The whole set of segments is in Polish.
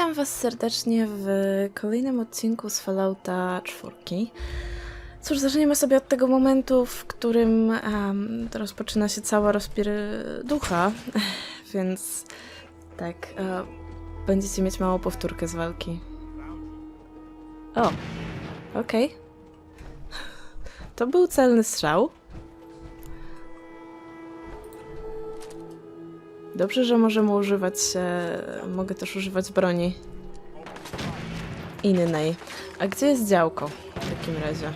Witam Was serdecznie w kolejnym odcinku z Fallouta 4. Cóż, zaczniemy sobie od tego momentu, w którym em, rozpoczyna się cała rozpierducha, więc tak, e, będziecie mieć małą powtórkę z walki. O, okej. To był celny strzał. Dobrze, że możemy używać. E, mogę też używać broni innej. A gdzie jest działko w takim razie?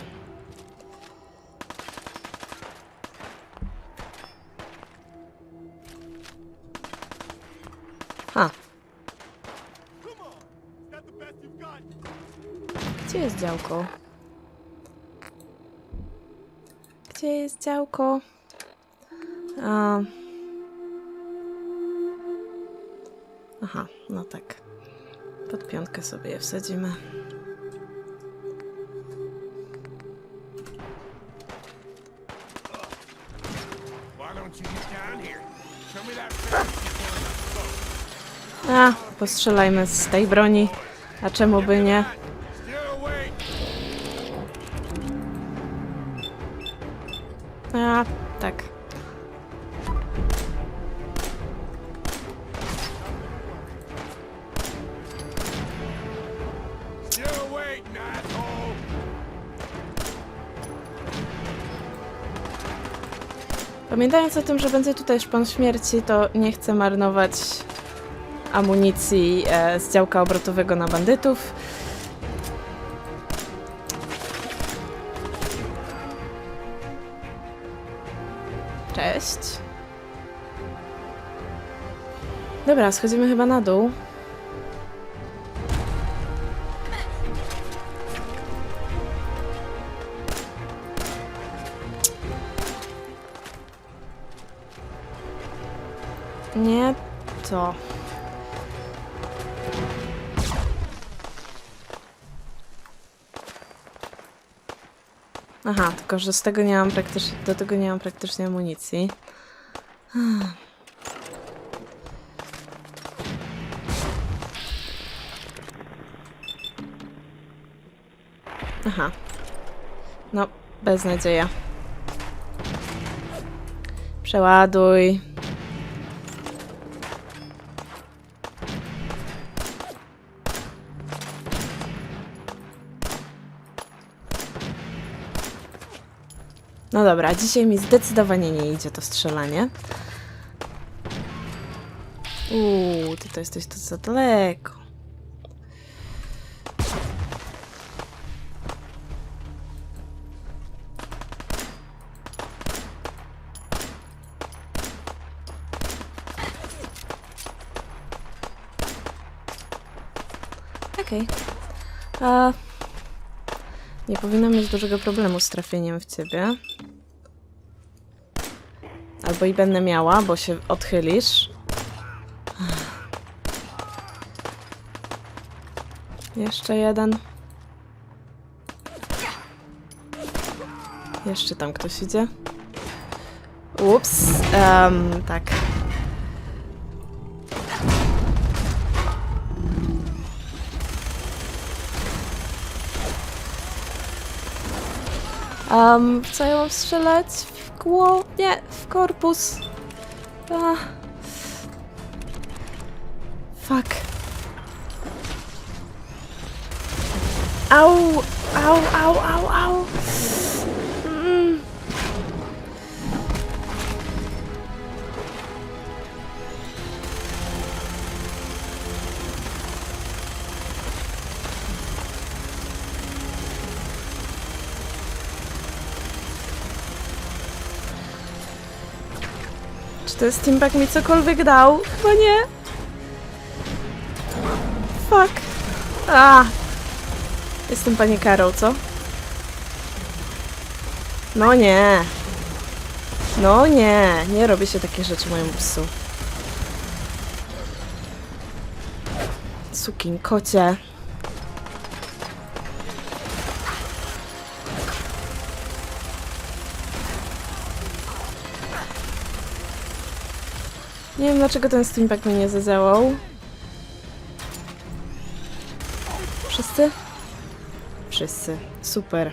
Ha. Gdzie jest działko? Gdzie jest działko? A. Aha, no tak. Pod piątkę sobie je wsadzimy. A, postrzelajmy z tej broni. A czemu by nie? Pamiętając o tym, że będzie tutaj szpon śmierci, to nie chcę marnować amunicji e, z działka obrotowego na bandytów. Cześć. Dobra, schodzimy chyba na dół. Aha, tylko że z tego nie mam praktycznie, do tego nie mam praktycznie amunicji. Aha. No, beznadzieja. Przeładuj. No dobra, dzisiaj mi zdecydowanie nie idzie to strzelanie. Uuu, ty to jesteś tu za daleko. Okej. A Nie powinnam mieć dużego problemu z trafieniem w ciebie. Albo i będę miała, bo się odchylisz. Jeszcze jeden. Jeszcze tam ktoś idzie. Ups. em, tak. Um, co ja mam strzelać? Głowę? Nie, w korpus. A. Fuck. Au, au, au, au, au. Czy ten steampunk mi cokolwiek dał? Chyba nie. Fuck. A. Jestem panikarą, co? No nie. No nie. Nie robi się takie rzeczy mojemu psu. Sukin kocie. Dlaczego ten steampunk mi nie zadziałał. Wszyscy? Wszyscy. Super.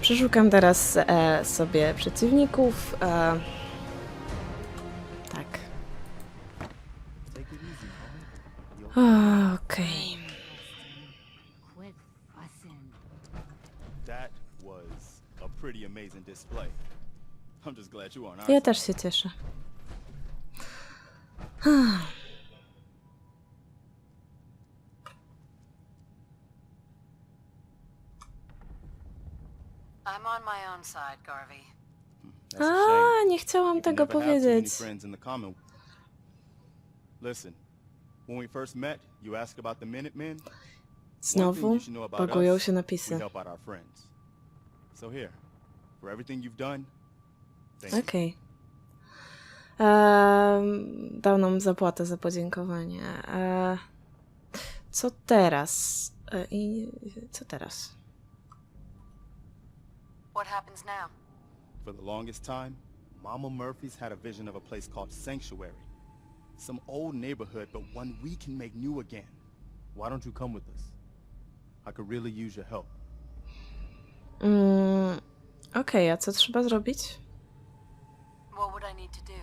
Przeszukam teraz e, sobie przeciwników. E, tak. Okej. Fussing. That was a pretty amazing display. Ja też się cieszę. I'm on my own side, Garvey. A, ah, nie chciałam tego powiedzieć. Znowu pakują się napisy. So here, for everything you've done, Okej. Ehm, dał nam zapłatę za podziękowanie. E, co teraz? E, I co teraz? What happens now? For the longest time, Mama Murphy's had a vision of a place called Sanctuary. Some old neighborhood, but one we can make new again. Why don't you come with us? I could really use your help. Mm, Okej, a co trzeba zrobić? What would I need to do?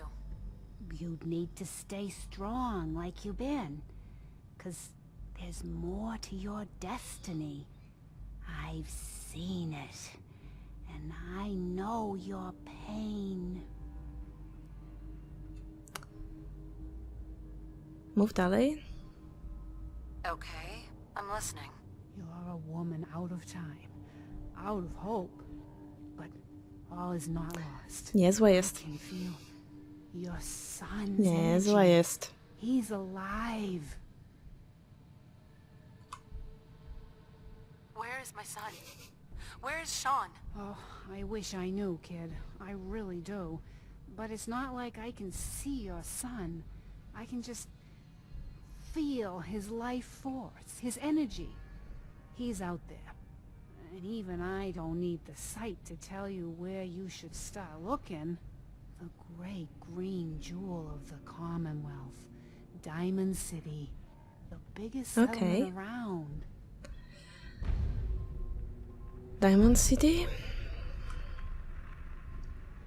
You'd need to stay strong like you've been. Cause there's more to your destiny. I've seen it. And I know your pain. Mów dalej. Okay, I'm listening. You are a woman out of time, out of hope. But all is not lost. Niezłe I jest. can feel your son's Niezłe energy. jest. He's alive. Where is my son? Where is Sean? Oh, I wish I knew, kid. I really do. But it's not like I can see your son. I can just feel his life force, his energy. He's out there. And even I don't need the sight to tell you where you should start looking. The great green jewel of the Commonwealth. Diamond City. The biggest Okay. settlement around. Diamond City?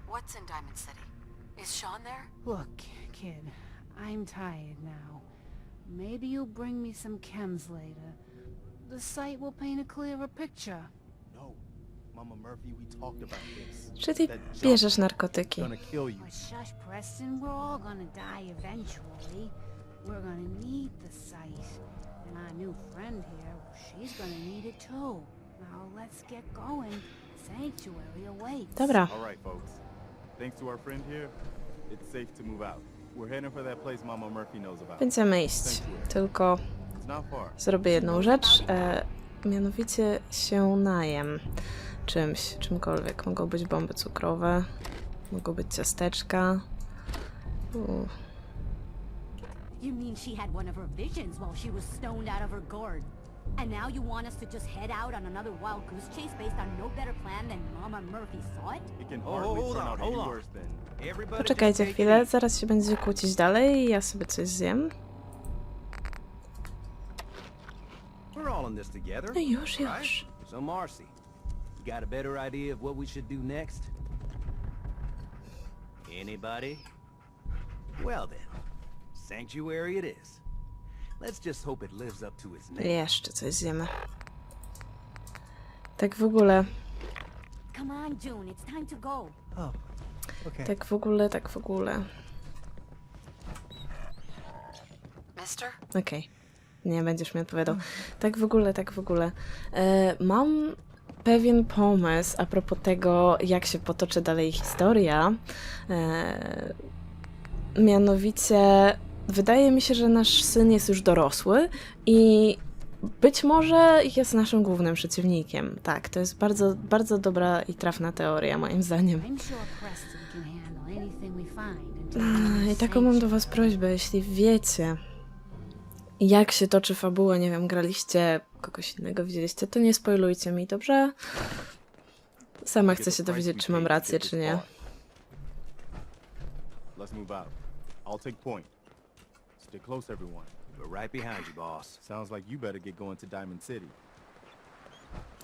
What's in Diamond City? Is Sean there? Look, kid, I'm tired now. Maybe you'll bring me some chems later. The site will paint a clearer picture. Czyli bierzesz narkotyki. shush, Preston, we're all gonna die eventually. We're gonna need the site. And our new friend here, she's gonna need it too. Now let's get going. Sanctuary awaits. Dobra. All right, folks. Thanks to our friend here, it's safe to move out. We're heading for that place Mama Murphy knows about. Będziemy iść. Tylko zrobię jedną rzecz. E, mianowicie się najem czymś, czymkolwiek. Mogą być bomby cukrowe, mogą być ciasteczka. U, You mean she had one of her visions while she was stoned out of her gourd? And now you want us to just head out on another wild goose chase based on no better plan than Mama Murphy saw it? It can hardly hold turn on, out hold any on. worse than Everybody Poczekajcie chwilę, zaraz się będziecie kłócić dalej i ja sobie coś zjem. We're all in this together. No już, już. So Marcy, got a better idea of what we should do next? Anybody? Well then, sanctuary it is. Let's just hope it lives up to its name. Jeszcze coś zjemy. Tak w ogóle, Come on, June, it's time to go. Oh, okay. tak w ogóle, tak w ogóle. Mister? Okej. Nie będziesz mi odpowiadał. Tak w ogóle, tak w ogóle. E, mam pewien pomysł a propos tego, jak się potoczy dalej historia. E, mianowicie, wydaje mi się, że nasz syn jest już dorosły i być może jest naszym głównym przeciwnikiem. Tak, to jest bardzo, bardzo dobra i trafna teoria, moim zdaniem. I taką mam do Was prośbę, jeśli wiecie, jak się toczy fabuła, nie wiem, graliście, kogoś innego widzieliście, to nie spoilujcie mi, dobrze? Sama chcę się dowiedzieć, czy mam rację, czy nie. Let's move out. I'll take point. Stay close, everyone. We're right behind you, boss. Sounds like you better get going to Diamond City.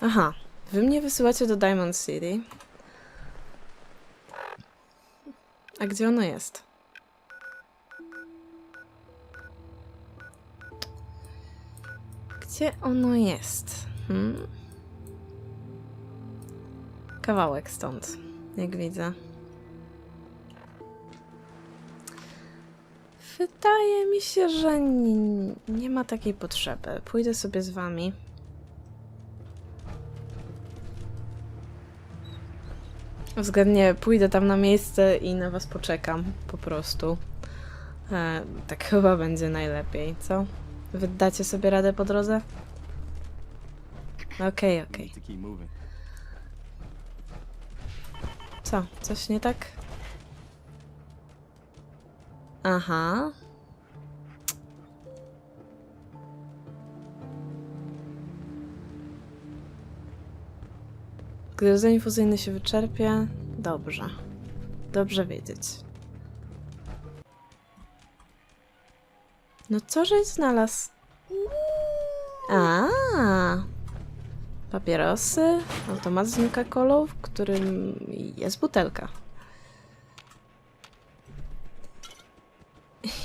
Aha, wy mnie wysyłacie do Diamond City. A gdzie ono jest? Gdzie ono jest? Hmm? Kawałek stąd, jak widzę. Wydaje mi się, że nie, ma takiej potrzeby. Pójdę sobie z wami. Względnie pójdę tam na miejsce i na was poczekam po prostu. E, tak chyba będzie najlepiej, co? Wy dacie sobie radę po drodze? Okej, We okej. moving. Co? Coś nie tak? Aha. Gdy rdzeń fuzyjny się wyczerpie, dobrze. Dobrze wiedzieć. No co żeś znalazł? A, papierosy, automat z Nuka-Colą, w którym jest butelka.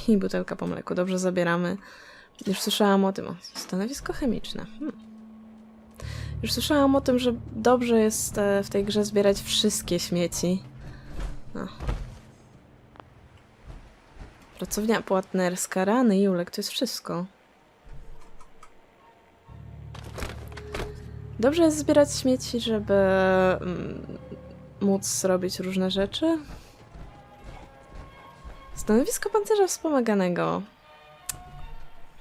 I butelka po mleku. Dobrze, zabieramy. Już słyszałam o tym. O, stanowisko chemiczne. Hmm. Już słyszałam o tym, że dobrze jest e, w tej grze zbierać wszystkie śmieci. No. Pracownia płatnerska, rany, Julek, to jest wszystko. Dobrze jest zbierać śmieci, żeby mm, móc robić różne rzeczy. Stanowisko pancerza wspomaganego.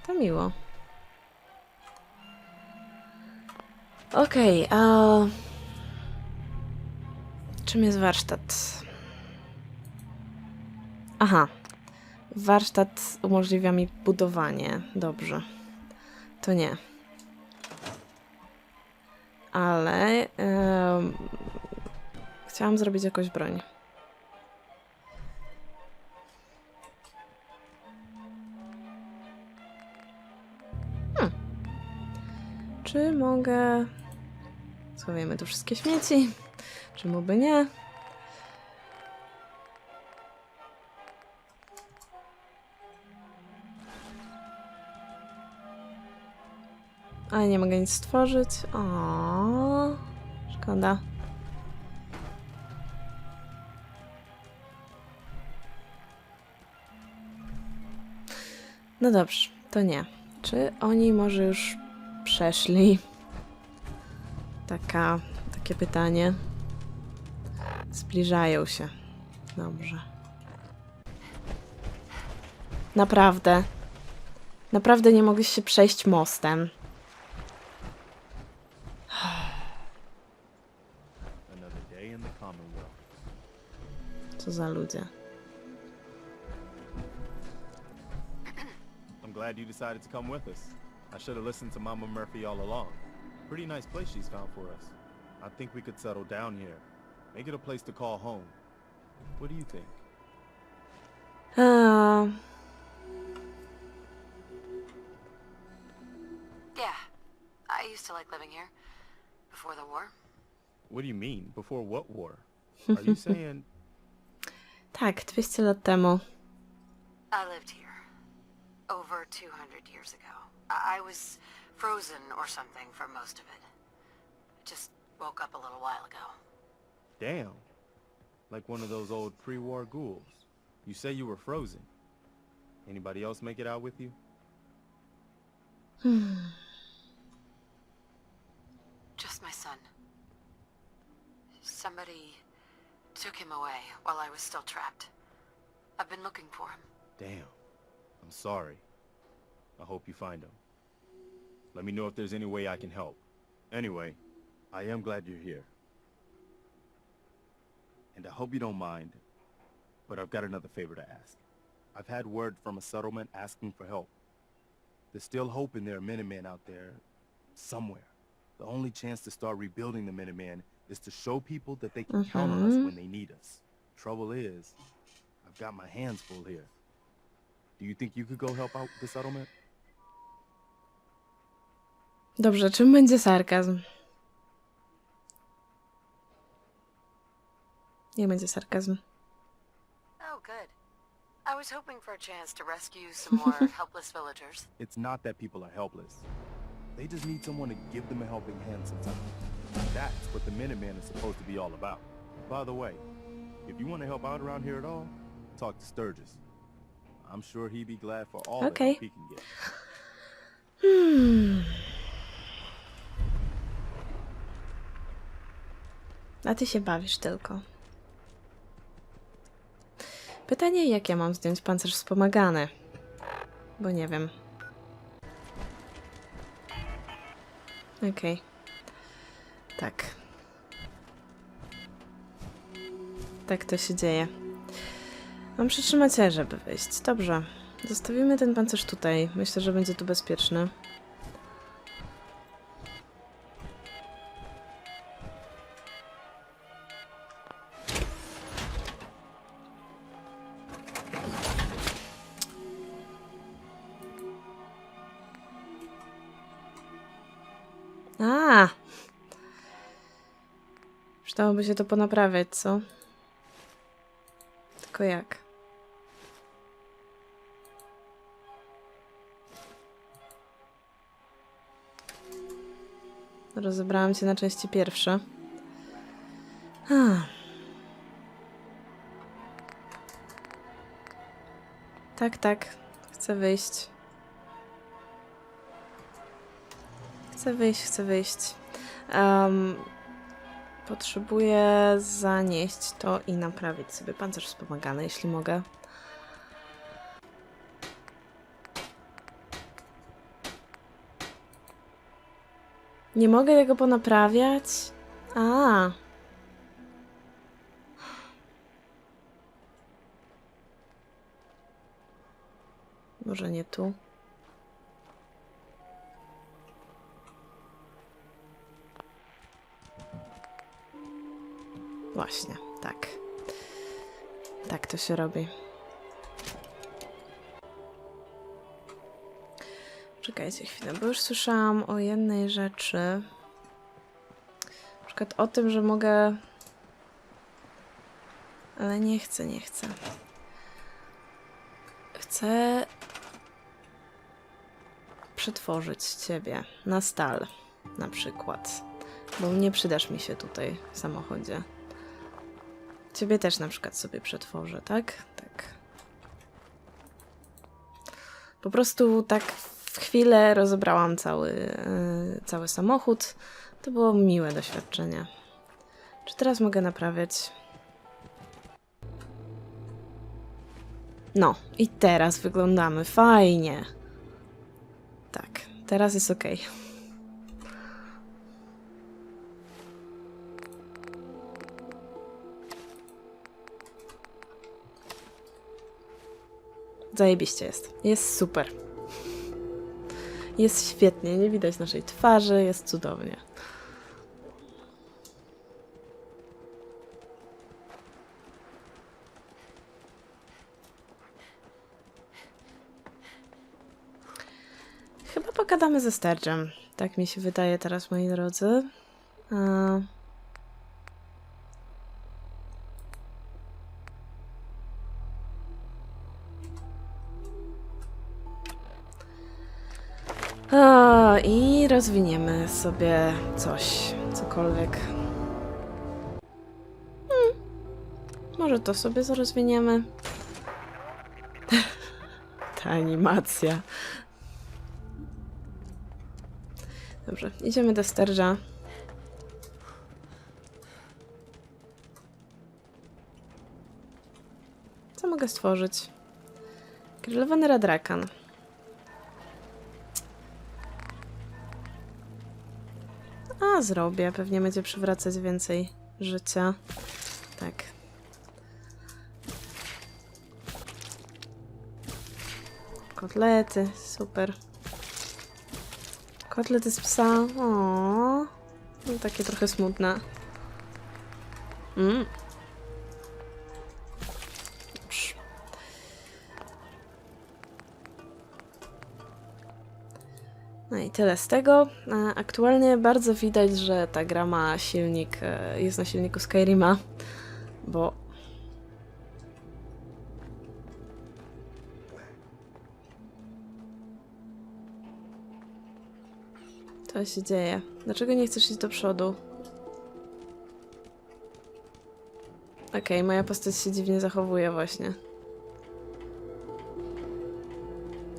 To miło. Okej, a... Czym jest warsztat? Aha. Warsztat umożliwia mi budowanie. Dobrze. To nie. Ale... em, chciałam zrobić jakąś broń. Czy mogę... Schowajmy tu wszystkie śmieci. Czemu by nie? Ale nie mogę nic stworzyć. O, szkoda. No dobrze, to nie. Czy oni może już przeszli? Taka, takie pytanie. Zbliżają się. Dobrze. Naprawdę. Naprawdę nie mogliście przejść mostem. Za ludzie. I'm glad you decided to come with us. I should have listened to Mama Murphy all along. Pretty nice place she's found for us. I think we could settle down here. Make it a place to call home. What do you think? Eee, Yeah. I used to like living here. Before the war. What do you mean? Before what war? Are you saying tak, 200 lat temu. I lived here. Over 200 years ago. I, I was frozen or something for most of it. Just woke up a little while ago. damn? Like one of those old pre-war ghouls. You say you were frozen. Anybody else make it out with you? Hmm. Just my son. Somebody took him away while I was still trapped. I've been looking for him. Damn. I'm sorry. I hope you find him. Let me know if there's any way I can help. Anyway, I am glad you're here. And I hope you don't mind, but I've got another favor to ask. I've had word from a settlement asking for help. There's still hope in there are Minutemen out there somewhere. The only chance to start rebuilding the Minutemen is to show people that they can count on us mm-hmm. when they need us. Trouble is, I've got my hands full here. Do you think you could go help out the settlement? Dobrze, czym będzie sarkazm? Nie będzie sarkazm. Oh, good. I was hoping for a chance to rescue some more helpless villagers. It's not that people are helpless. They just need someone to give them a helping hand sometimes. That's what the Minutemen are supposed to be all about. By the way, if you want to help out around here at all, talk to Sturgis. I'm sure he'd be glad for all Okay. he can get. Hmm. A ty się bawisz tylko. Pytanie, jak ja mam zdjąć pancerz wspomagany? Bo nie wiem. Okej. Tak. Tak to się dzieje. Mam przytrzymać żeby wyjść. Dobrze. Zostawimy ten pancerz tutaj. Myślę, że będzie tu bezpieczny. Przydałoby się to ponaprawiać, co? Tylko jak? Rozebrałam cię na części pierwsze. Ah. Tak, tak. Chcę wyjść. Chcę wyjść, chcę wyjść. Em, potrzebuję zanieść to i naprawić sobie pancerz wspomagany, jeśli mogę. Nie mogę tego ponaprawiać? A. Może nie tu. Właśnie, tak. Tak to się robi. Czekajcie chwilę, bo już słyszałam o jednej rzeczy. Na przykład o tym, że mogę. Ale nie chcę, nie chcę. Chcę przetworzyć ciebie na stal, na przykład. Bo nie przydasz mi się tutaj w samochodzie. Ciebie też na przykład sobie przetworzę, tak? Tak. Po prostu tak w chwilę rozebrałam cały, yy, cały samochód. To było miłe doświadczenie. Czy teraz mogę naprawiać? No, i teraz wyglądamy fajnie. Tak, teraz jest ok. Zajebiście jest. Jest super. Jest świetnie, nie widać naszej twarzy, jest cudownie. Chyba pogadamy ze Sturgeon. Tak mi się wydaje teraz, moi drodzy. A... I rozwiniemy sobie coś, cokolwiek. Hmm. Może to sobie rozwiniemy. Ta animacja. Dobrze, idziemy do sterża. Co mogę stworzyć? Grillowany radrakan. Zrobię. Pewnie będzie przywracać więcej życia. Tak. Kotlety, super. Kotlety z psa. O, takie trochę smutne. Mm. No i tyle z tego. E, Aktualnie bardzo widać, że ta gra ma silnik, e, jest na silniku Skyrima, bo Co się dzieje? Dlaczego nie chcesz iść do przodu? Okej, moja postać się dziwnie zachowuje właśnie.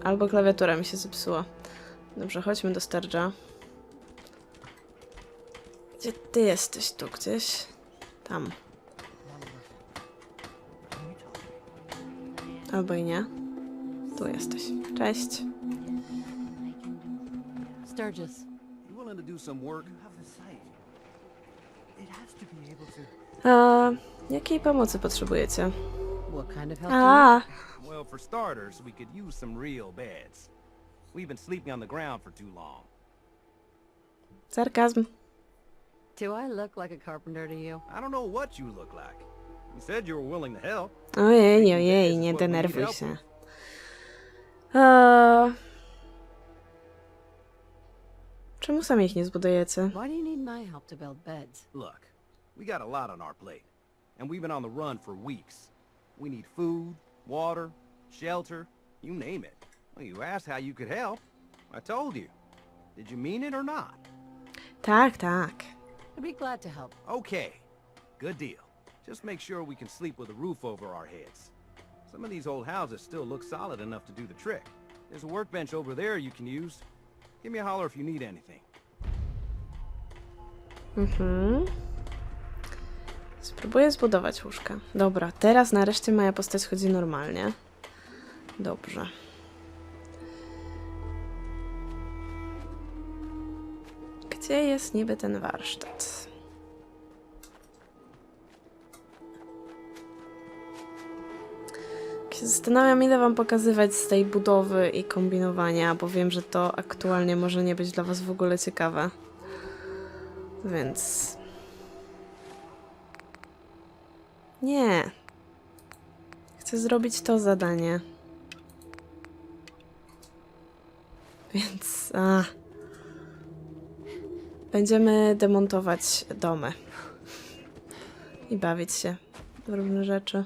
Albo klawiatura mi się zepsuła. Dobrze, chodźmy do Sturge'a. Gdzie ty jesteś? Tu gdzieś? Tam. Albo i nie. Tu jesteś. Cześć. Sturgis. You willing to do some work? A jakiej pomocy potrzebujecie? What kind of help A, Well, for starters, we could use some real beds. We've been sleeping on the ground for too long. sarkazm. Do I look like a carpenter to you? I don't know what you look like. You said you were willing to help. Ojej, ojej, nie denerwuj się. A... Czemu sami ich nie zbudujecie? Why do you need my help to build beds? Look, we got a lot on our plate, and we've been on the run for weeks. We need food, water, shelter, you name it. Well, you asked how you could help. I told you. Did you mean it or not? Tak, tak. I'd be glad to help. Okay, good deal. Just make sure we can sleep with a roof over our heads. Some of these old houses still look solid enough to do the trick. There's a workbench over there you can use. Give me a holler if you need anything. Mhm. Spróbuję zbudować łóżka. Dobra, teraz nareszcie moja postać chodzi normalnie. Dobrze. Gdzie jest niby ten warsztat? Się Zastanawiam, ile wam pokazywać z tej budowy i kombinowania, bo wiem, że to aktualnie może nie być dla was w ogóle ciekawe. Więc. Nie. Chcę zrobić to zadanie. Więc. A. Będziemy demontować domy. I bawić się w różne rzeczy.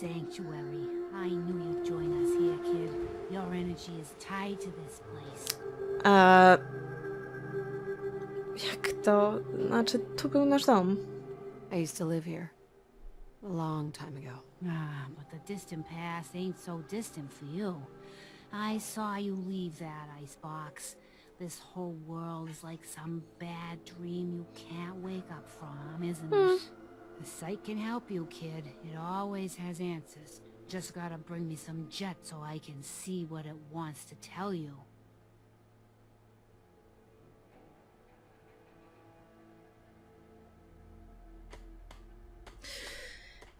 Sanctuary. I knew you'd join us here, kid. Your energy is tied to this place. A. Jak to? Znaczy, tu był nasz dom. I used to live here. A long time ago. Ah, but the distant past ain't so distant for you. I saw you leave that icebox. This whole world is like some bad dream you can't wake up from, isn't hmm. it? The sight can help you, kid. It always has answers. Just gotta bring me some jet so I can see what it wants to tell you.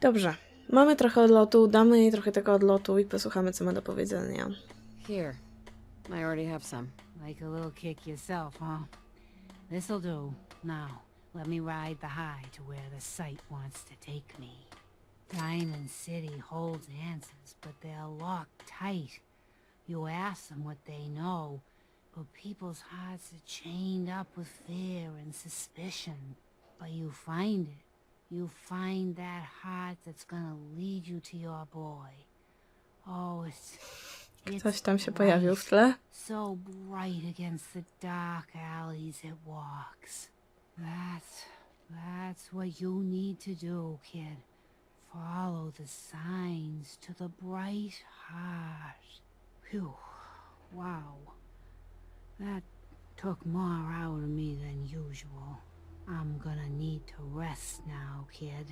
Dobrze. Mamy trochę odlotu, damy jej trochę tego odlotu i posłuchamy, co ma do powiedzenia. Here. I already have some. Like a little kick yourself, huh? This'll do. Now, let me ride the high to where the sight wants to take me. Diamond City holds answers, but they're locked tight. You ask them what they know, but people's hearts are chained up with fear and suspicion. But you find it. You find that heart that's gonna lead you to your boy. Oh, it's... Ktoś tam się pojawił w tle. so bright against the dark alleys it walks. That's that's what you need to do, kid. Follow the signs to the bright heart. Phew. Wow. That took more out of me than usual. I'm gonna need to rest now, kid.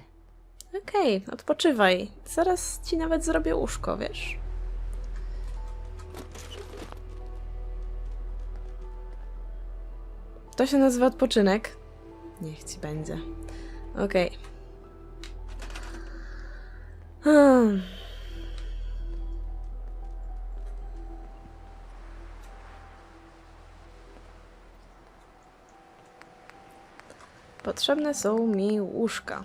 Okej, odpoczywaj. Zaraz ci nawet zrobię łóżko, wiesz? To się nazywa odpoczynek. Niech ci będzie. Okej. Hmm. Potrzebne są mi łóżka.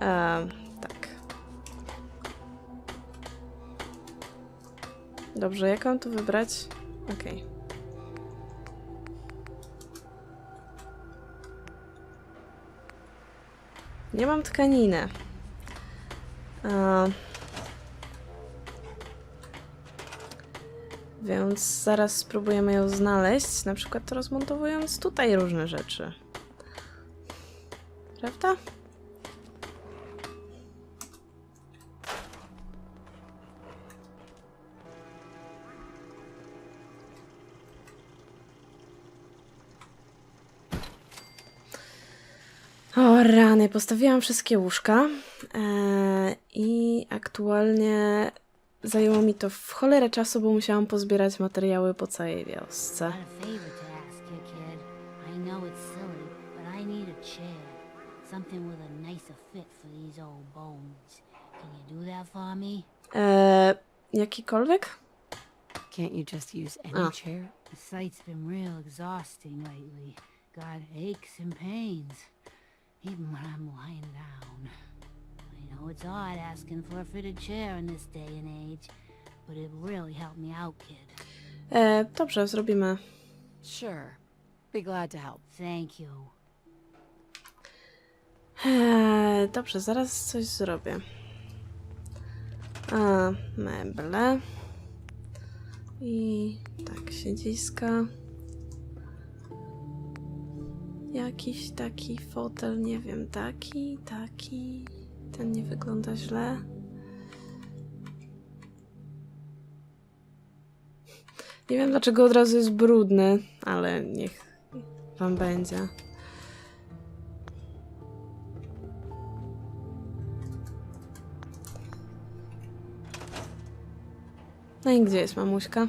Ehm, tak. Dobrze, jak mam tu wybrać? Okej. Nie mam tkaniny. A... Więc zaraz spróbujemy ją znaleźć, na przykład rozmontowując tutaj różne rzeczy. Prawda? Rany, postawiłam wszystkie łóżka e, i aktualnie zajęło mi to w cholerę czasu, bo musiałam pozbierać materiały po całej wiosce. Got a favor to ask you, kid. I know it's silly, but I need a chair. Something with a nicer fit for these old bones. Can you do that for me? E, jakikolwiek? Can't you just use any Oh. chair? The sight's been real exhausting lately. Got aches and pains. Even when I'm lying down. I know it's odd asking for a fitted chair in this day and age, but it really helped me out, kid. E, dobrze, zrobimy. Sure. Be glad to help. Thank you. E, dobrze, zaraz coś zrobię. A, meble. I tak, siedziska. Jakiś taki fotel, nie wiem, taki, taki. Ten nie wygląda źle. Nie wiem dlaczego od razu jest brudny, ale niech wam będzie. No i gdzie jest mamuśka?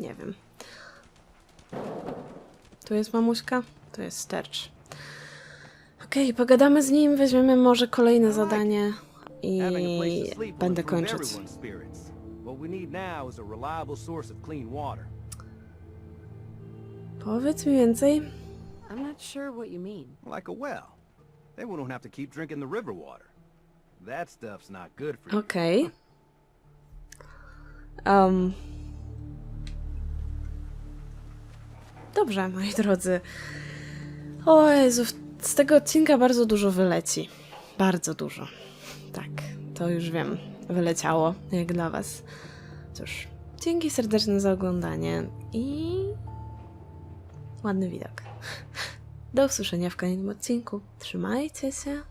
Nie wiem. Tu jest mamuśka, tu jest stercz. Okej, pogadamy z nim, weźmiemy może kolejne zadanie i to będę kończyć. Powiedz mi więcej. I'm not sure what you mean. Like a well. Then we don't have to keep drinking the river water. That stuff's not good for you. Okej. Um. Dobrze, moi drodzy. O Jezu, z tego odcinka bardzo dużo wyleci. Bardzo dużo. Tak, to już wiem. Wyleciało, jak dla was. Cóż, dzięki serdeczne za oglądanie i... Ładny widok. Do usłyszenia w kolejnym odcinku. Trzymajcie się.